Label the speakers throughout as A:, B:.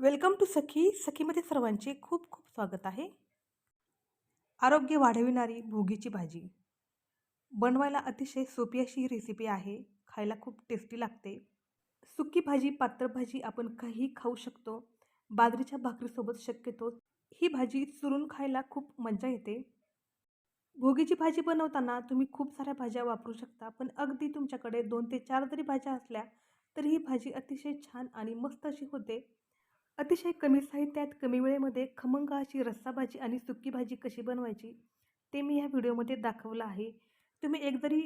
A: Welcome to सखी. सखीमध्ये सर्वांचे खूप खूप स्वागत आहे. आरोग्य वाढविणारी भोगीची भाजी. बनवायला अतिशय सोपी अशी रेसिपी आहे. खायला खूप टेस्टी लागते. सुकी भाजी पात्र भाजी आपण काही खाऊ शकतो. बाजरीच्या भाकरीसोबत शक्यतो ही भाजी चुरून खायला खूप मजा येते. भोगीची भाजी बनवताना तुम्ही खूप साऱ्या भाज्या वापरू शकता पण अगदी तुमच्याकडे दोन ते चार जरी भाज्या असल्या तरी ही भाजी अतिशय छान आणि मस्त अशी होते. अतिशय कमी साहित्यात कमी वेळेमध्ये खमंग अशी रस्साभाजी आणि सुकी भाजी कशी बनवायची ते मी ह्या व्हिडिओमध्ये दाखवलं आहे. तुम्ही एक जरी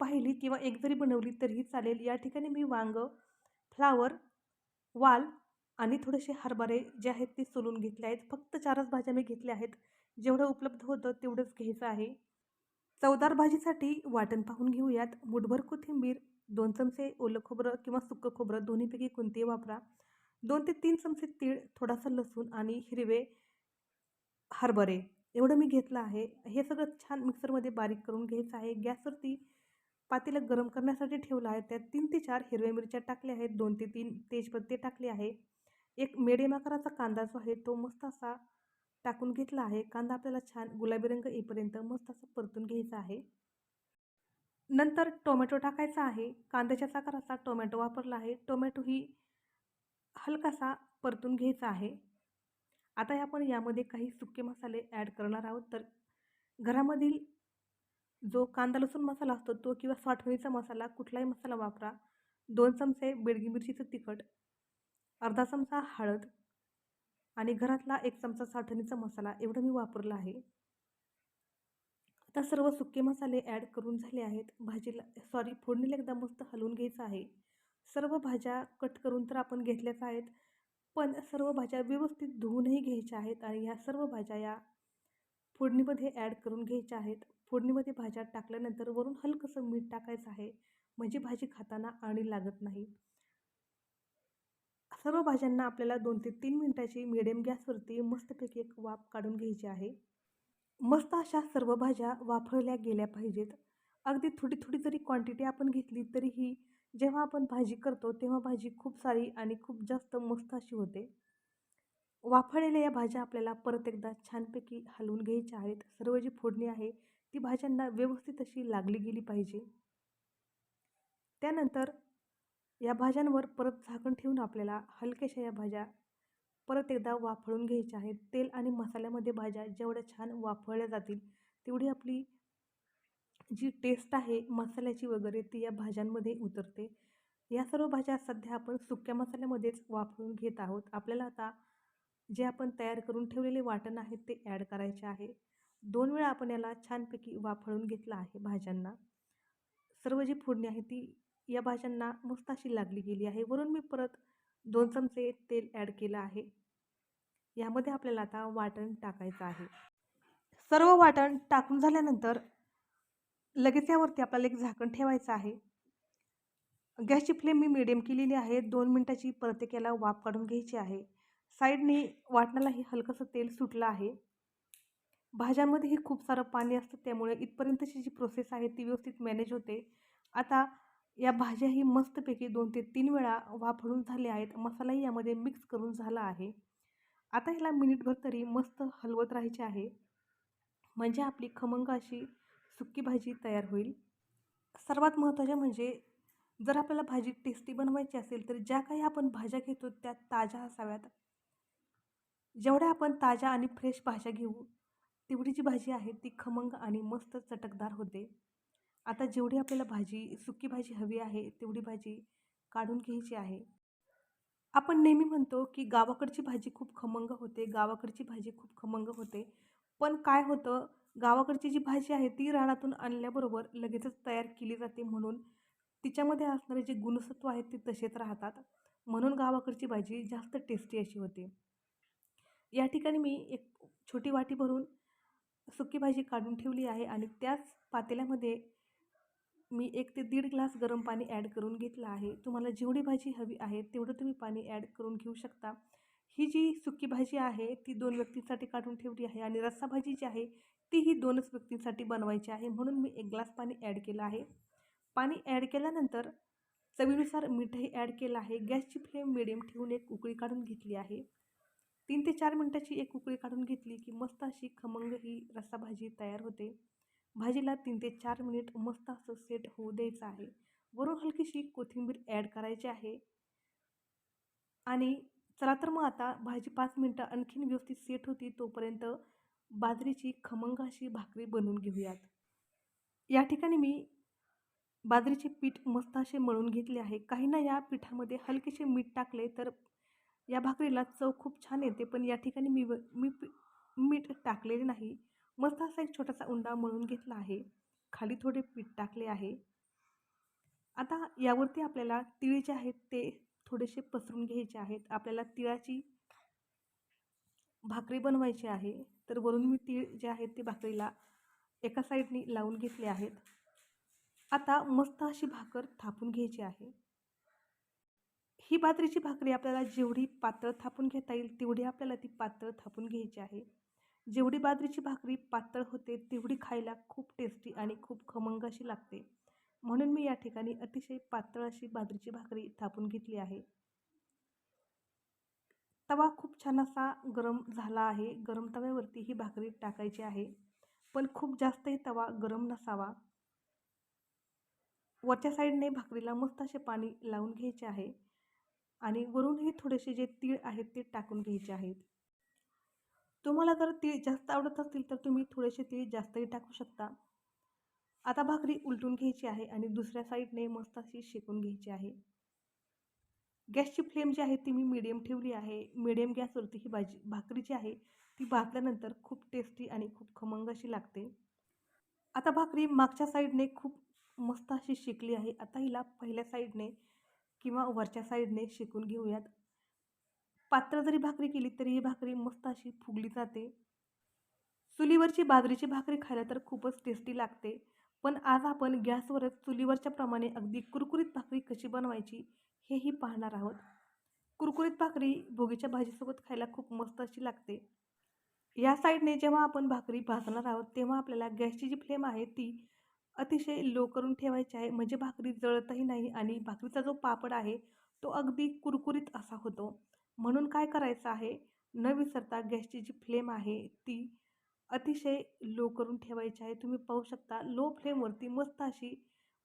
A: पाहिली किंवा एक जरी बनवली तरीही चालेल. या ठिकाणी मी वांग फ्लावर वाल आणि थोडेसे हरभरे जे आहेत ते सोलून घेतले आहेत. फक्त चारच भाज्या मी घेतल्या आहेत. जेवढं उपलब्ध होतं तेवढंच घ्यायचं आहे. चवदार भाजीसाठी वाटण पाहून घेऊयात. मुठभर कोथिंबीर दोन चमचे ओलं खोबरं किंवा सुकं खोबरं दोन्हीपैकी कोणतेही वापरा. दोन ते तीन चमचे तीळ थोडासा लसूण आणि हिरवे हरभरे एवढं मी घेतलं आहे. हे सगळं छान मिक्सरमध्ये बारीक करून घ्यायचं आहे. गॅसवरती पातेलं गरम करण्यासाठी ठेवलं आहे. त्यात तीन ते चार हिरव्या मिरच्या टाकल्या आहेत. दोन ते तीन तेजपत्ते टाकले आहे. एक मिडियम आकाराचा कांदा जो आहे तो मस्त असा टाकून घेतला आहे. कांदा आपल्याला छान गुलाबी रंग येईपर्यंत मस्त असं परतून घ्यायचा आहे. नंतर टोमॅटो टाकायचा आहे. कांद्याच्या साकाराचा टोमॅटो वापरला आहे. टोमॅटो ही हलकासा परतून घ्यायचा आहे. आता आपण यामध्ये काही सुके मसाले ॲड करणार आहोत. तर घरामधील जो कांदा लसूण मसाला असतो तो किंवा साठवणीचा मसाला कुठलाही मसाला वापरा. दोन चमचे बेडगी मिरचीचं तिखट अर्धा चमचा हळद आणि घरातला एक चमचा साठवणीचा मसाला एवढं मी वापरला आहे. आता सर्व सुके मसाले ॲड करून झाले आहेत. भाजीला सॉरी फोडणीला एकदा मस्त हलवून घ्यायचं आहे. सर्व भाज्या कट करून तर आपण घेतल्याच आहेत. पण सर्व भाज्या व्यवस्थित धुवूनही घ्यायच्या आहेत आणि ह्या सर्व भाज्या या फोडणीमध्ये ॲड करून घ्यायच्या आहेत. फोडणीमध्ये भाज्या टाकल्यानंतर वरून हलकंसं मीठ टाकायचं आहे. म्हणजे भाजी खाताना आणि लागत नाही. सर्व भाज्यांना आपल्याला दोन ते तीन मिनटाची मिडियम गॅसवरती मस्तपैकी एक वाफ काढून घ्यायची आहे. मस्त अशा सर्व भाज्या वाफळल्या गेल्या पाहिजेत. अगदी थोडी थोडी जरी क्वांटिटी आपण घेतली तरीही जेव्हा आपण भाजी करतो तेव्हा भाजी खूप सारी आणि खूप जास्त मस्त अशी होते. वाफळलेल्या या भाज्या आपल्याला परत एकदा छानपैकी हलवून घ्यायच्या आहेत. सर्व जी फोडणी आहे ती भाज्यांना व्यवस्थित अशी लागली गेली पाहिजे. त्यानंतर या भाज्यांवर परत झाकण ठेवून आपल्याला हलक्याशा या भाज्या परत एकदा वाफळून घ्यायच्या आहेत. तेल आणि मसाल्यामध्ये भाज्या जेवढ्या छान वाफळल्या जातील तेवढी आपली जी टेस्ट आहे मसाल्याची वगैरे ती या भाज्यांमध्ये उतरते. या सर्व भाज्या सध्या आपण सुक्या मसाल्यामध्येच वापरून घेत आहोत. आपल्याला आता जे आपण तयार करून ठेवलेले वाटण आहे ते ॲड करायचे आहे. दोन वेळा आपण याला छानपैकी वाफळून घेतलं आहे भाज्यांना. सर्व जी फोडणी आहे ती या भाज्यांना मस्त अशी लागली गेली आहे. वरून मी परत दोन चमचे तेल ॲड केलं आहे. यामध्ये आपल्याला आता वाटण टाकायचं आहे. सर्व वाटण टाकून झाल्यानंतर लगेच यावरती आपल्याला एक झाकण ठेवायचं आहे. गॅसची फ्लेम मी मिडियम केलेली आहे. दोन मिनटाची परत याला वाफ काढून घ्यायची आहे. साईडने वाटणालाही हलकंसं तेल सुटलं आहे. भाज्यांमध्येही खूप सारं पाणी असतं त्यामुळे इथपर्यंतची जी प्रोसेस आहे ती व्यवस्थित मॅनेज होते. आता या भाज्याही मस्तपैकी दोन ते तीन वेळा वाफळून झाल्या आहेत. मसालाही यामध्ये मिक्स करून झाला आहे. आता ह्याला मिनिटभर तरी मस्त हलवत राहायचे आहे. म्हणजे आपली खमंग अशी सुकी भाजी तयार होईल. सर्वात महत्त्वाचे म्हणजे जर आपल्याला भाजी टेस्टी बनवायची असेल तर ज्या काही आपण भाज्या घेतो त्या ताज्या असाव्यात. जेवढ्या आपण ताज्या आणि फ्रेश भाज्या घेऊ तेवढी जी भाजी आहे ती खमंग आणि मस्त चटकदार होते. आता जेवढी आपल्याला भाजी सुकी भाजी हवी आहे तेवढी भाजी काढून घ्यायची आहे. आपण नेहमी म्हणतो की गावाकडची भाजी खूप खमंग होते गावाकडची भाजी खूप खमंग होते. पण काय होतं गावाकडची जी भाजी आहे ती रानातून आणल्याबरोबर लगेचच तयार केली जाते म्हणून तिच्यामध्ये असणारे जे गुणसत्व आहेत ते तसेच राहतात. म्हणून गावाकडची भाजी जास्त टेस्टी अशी होते. या ठिकाणी मी एक छोटी वाटी भरून सुकी भाजी काढून ठेवली आहे आणि त्याच पातेल्यामध्ये मी एक ते दीड ग्लास गरम पाणी ॲड करून घेतलं आहे. तुम्हाला जेवढी भाजी हवी आहे तेवढं तुम्ही पाणी ॲड करून घेऊ शकता. ही जी सुकी भाजी आहे ती दोन व्यक्तींसाठी काढून ठेवली आहे आणि रस्सा भाजी जी आहे तीही दोनच व्यक्तींसाठी बनवायची आहे. म्हणून मी एक ग्लास पाणी ॲड केलं आहे. पाणी ॲड केल्यानंतर चवीनुसार मीठही ॲड केलं आहे. गॅसची फ्लेम मिडियम ठेवून एक उकळी काढून घेतली आहे. तीन ते चार मिनटाची एक उकळी काढून घेतली की मस्त अशी खमंग ही रस्सा भाजी तयार होते. भाजीला तीन ते चार मिनिट मस्त असं सेट होऊ द्यायचं आहे. वरून हलकीशी कोथिंबीर ॲड करायची आहे. आणि चला तर मग आता भाजी पाच मिनटं आणखीन व्यवस्थित सेट होती तोपर्यंत बाजरीची खमंग अशी भाकरी बनवून घेऊयात. या ठिकाणी मी बाजरीचे पीठ मस्त असे मळून घेतले आहे. काहींना या पिठामध्ये हलकेसे मीठ टाकले तर या भाकरीला चव खूप छान येते. पण या ठिकाणी मी मी मीठ टाकलेले नाही. मस्त असा एक छोटासा उंडा मळून घेतला आहे. खाली थोडे पीठ टाकले आहे. आता यावरती आपल्याला तिळ जे आहेत ते थोडेसे पसरून घ्यायचे आहेत. आपल्याला तिळाची भाकरी बनवायची आहे तर वरून मी तीळ जे आहेत ते भाकरीला एका साईडनी लावून घेतले आहेत. आता मस्त अशी भाकर थापून घ्यायची आहे. ही बाजरीची भाकरी आपल्याला जेवढी पातळ थापून घेता येईल तेवढी आपल्याला ती पातळ थापून घ्यायची आहे. जेवढी बाजरीची भाकरी पातळ होते तेवढी खायला खूप टेस्टी आणि खूप खमंग अशी लागते. म्हणून मी या ठिकाणी अतिशय पातळ अशी बाजरीची भाकरी थापून घेतली आहे. तवा खूप छान असा गरम झाला आहे. गरम तव्यावरती ही भाकरी टाकायची आहे. पण खूप जास्तही तवा गरम नसावा. वरच्या साईडने भाकरीला मस्त असे पाणी लावून घ्यायचे आहे. आणि वरूनही थोडेसे जे तीळ आहेत ते टाकून घ्यायचे आहेत. तुम्हाला जर तीळ जास्त आवडत असतील तर तुम्ही थोडेसे तीळ जास्तही टाकू शकता. आता भाकरी उलटून घ्यायची आहे आणि दुसऱ्या साईडने मस्त अशी शेकून घ्यायची आहे. गॅसची फ्लेम जी आहे ती मी मिडियम ठेवली आहे. मिडियम गॅसवरती ही भाजी भाकरी जी आहे ती भाजल्यानंतर खूप टेस्टी आणि खूप खमंग अशी लागते. आता भाकरी मागच्या साईडने खूप मस्त अशी शिकली आहे. आता हिला पहिल्या साईडने किंवा वरच्या साईडने शेकून घेऊयात. पात्र जरी भाकरी केली तरी ही भाकरी मस्त अशी फुगली जाते. चुलीवरची बाजरीची भाकरी खायला तर खूपच टेस्टी लागते. पण आज आपण गॅसवरच चुलीवरच्या प्रमाणे अगदी कुरकुरीत भाकरी कशी बनवायची हेही पाहणार आहोत. कुरकुरीत भाकरी भोगीच्या भाजीसोबत खायला खूप मस्त अशी लागते. या साईडने जेव्हा आपण भाकरी भाजणार आहोत तेव्हा आपल्याला गॅसची जी फ्लेम आहे ती अतिशय लो करून ठेवायची आहे. म्हणजे भाकरी जळतही नाही आणि भाकरीचा जो पापड आहे तो अगदी कुरकुरीत असा होतो. म्हणून काय करायचं आहे न विसरता गॅसची जी फ्लेम आहे ती अतिशय लो करून ठेवायची आहे. तुम्ही पाहू शकता लो फ्लेमवरती मस्त अशी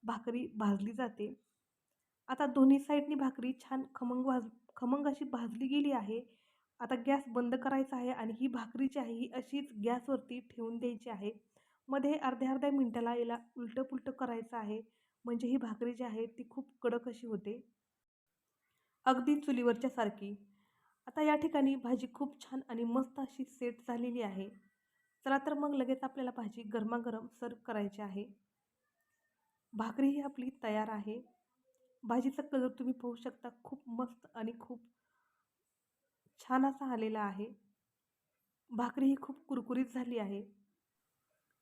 A: भाकरी भाजली जाते. आता दोन्ही साईडनी भाकरी छान खमंग भाज खमंग अशी भाजली गेली आहे. आता गॅस बंद करायचा आहे आणि ही भाकरी जी आहे ही अशीच गॅसवरती ठेवून द्यायची आहे. मध्ये अर्ध्या अर्ध्या मिनटाला याला उलटं पुलटं करायचं आहे. म्हणजे ही भाकरी जी आहे ती खूप कडक अशी होते. अगदी चुलीवरच्या सारखी. आता या ठिकाणी भाजी खूप छान आणि मस्त अशी सेट झालेली आहे. चला तर मग लगेच आपल्याला भाजी गरमागरम सर्व करायची आहे. भाकरी ही आपली तयार आहे. भाजीचा कलर तुम्ही पाहू शकता. खूप मस्त आणि खूप छान असा आलेला आहे. भाकरी ही खूप कुरकुरीत झाली आहे.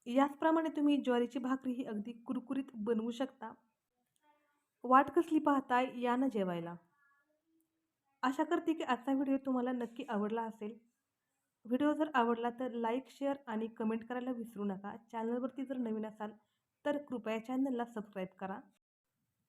A: याचप्रमाणे तुम्ही ज्वारीची भाकरी ही अगदी कुरकुरीत बनवू शकता. वाट कसली पाहताय? या ना जेवायला. आशा करते की आजचा व्हिडिओ तुम्हाला नक्की आवडला असेल. व्हिडिओ जर आवडला तर लाईक शेअर आणि कमेंट करायला विसरू नका. चॅनलवरती जर नवीन असाल तर कृपया चॅनलला सबस्क्राईब करा.